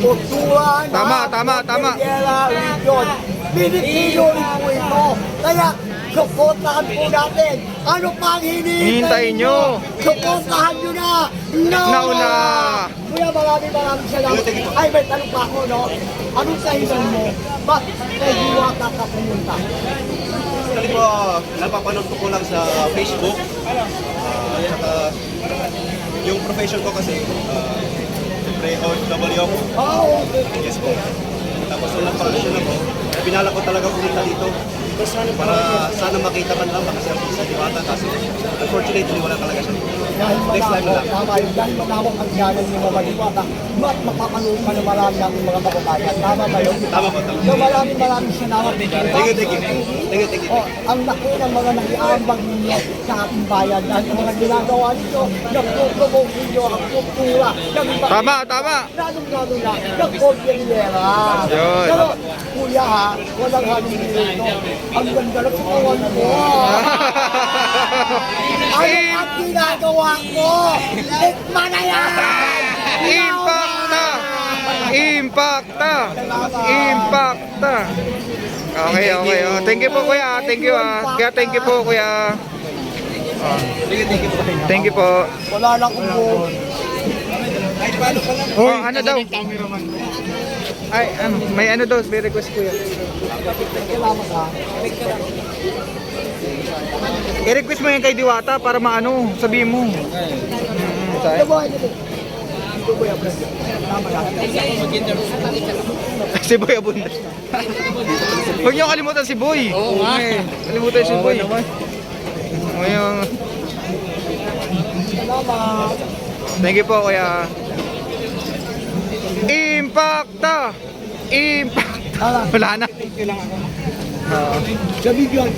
kultura Tama, tama, tama. Region. Pilipino rin po ito. Kaya, suportahan po natin. Ano pa ang hinihintay Hinihintay nyo? Suportahan nyo na. Now, Now na. Kuya, maraming maraming salamat. Ay, may tanong pa ako, no? Anong kahilan mo? Ba't kay Diwata ka pumunta? Actually po, napapanood ko po lang sa Facebook. Ah, saka, yung profession ko kasi, uh, OFW ako. Okay. Yes po. Tapos nung nagpakasyon ako, pinala ko talaga pumunta dito. Para sana makita man lang kasi ako sa Diwata. Kasi unfortunately, wala talaga siya. Dahil Next time lang. tama yun. Dahil malawak ang ganan ni Mama Diwata, mas makakanood ka ng marami ng mga kababayan. Tama ba yun? Tama po, tama. So maraming maraming salamat. Thank you, thank you. Thank you, thank you. Oh, ang laki ng mga nakiambag ninyo sa ating bayan dahil ang mga ginagawa ninyo, nagpo-promote ninyo ang kultura ng Tama, tama. Lalong-lalo na ng Cordillera. Yun. Ha, walang halong dito. Ang ganda ng katawan mo. Ano ang ginagawa ko? Tikman na yan! Impacta! Impacta! Impacta! Okay, okay. Oh, thank you po kuya. Thank you ah. Kaya thank you po kuya. Thank you, po. Wala lang po. Oh, ano daw? Ay, ano, may ano daw, may request kuya. I-request mo yan kay Diwata para maano, sabihin mo. Mm, Fred. Tama na. si Boy Abunda. Huwag niyo kalimutan si Boy. Oo nga. Kalimutan si Boy. Ngayon, thank you po kuya. Impacta! Impact! Tara. Wala na. Video.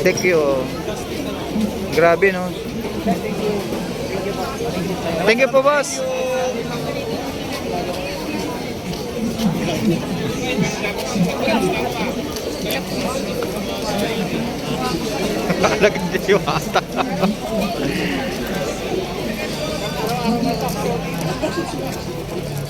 thank you. Grabe no. Thank you po boss. Talagang diwata. きいきます。